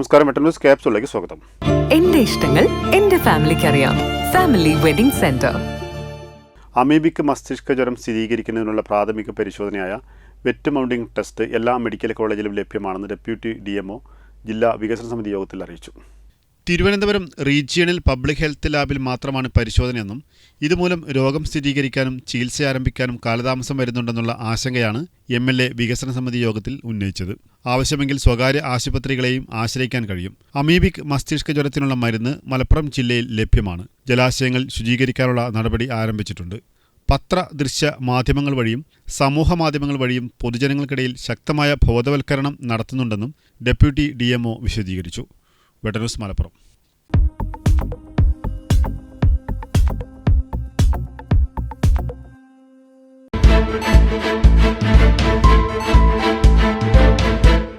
നമസ്കാരം മെട്ടൻ ന്യൂസ് സ്വാഗതം. എന്റെ ഇഷ്ടങ്ങൾ എന്റെ ഫാമിലിക്ക് അറിയാം. Family wedding centre. അമീബിക് മസ്തിഷ്ക ജ്വരം സ്ഥിരീകരിക്കുന്നതിനുള്ള പ്രാഥമിക പരിശോധനയായ വെറ്റ് മൗണ്ടിംഗ് ടെസ്റ്റ് എല്ലാ മെഡിക്കൽ കോളേജിലും ലഭ്യമാണെന്ന് ഡെപ്യൂട്ടി ഡി ജില്ലാ വികസന സമിതി യോഗത്തിൽ അറിയിച്ചു. തിരുവനന്തപുരം റീജിയണൽ പബ്ലിക് ഹെൽത്ത് ലാബിൽ മാത്രമാണ് പരിശോധനയെന്നും ഇതുമൂലം രോഗം സ്ഥിരീകരിക്കാനും ചികിത്സ ആരംഭിക്കാനും കാലതാമസം വരുന്നുണ്ടെന്നുള്ള ആശങ്കയാണ് എം എൽ എ വികസന സമിതി യോഗത്തിൽ ഉന്നയിച്ചത്. ആവശ്യമെങ്കിൽ സ്വകാര്യ ആശുപത്രികളെയും ആശ്രയിക്കാൻ കഴിയും. അമീബിക് മസ്തിഷ്ക ജ്വരത്തിനുള്ള മരുന്ന് മലപ്പുറം ജില്ലയിൽ ലഭ്യമാണ്. ജലാശയങ്ങൾ ശുചീകരിക്കാനുള്ള നടപടി ആരംഭിച്ചിട്ടുണ്ട്. പത്ര ദൃശ്യ മാധ്യമങ്ങൾ വഴിയും സമൂഹ മാധ്യമങ്ങൾ വഴിയും പൊതുജനങ്ങൾക്കിടയിൽ ശക്തമായ ബോധവൽക്കരണം നടത്തുന്നുണ്ടെന്നും ഡെപ്യൂട്ടി ഡി വിശദീകരിച്ചു. വെട്ടന്യൂസ് മലപ്പുറം.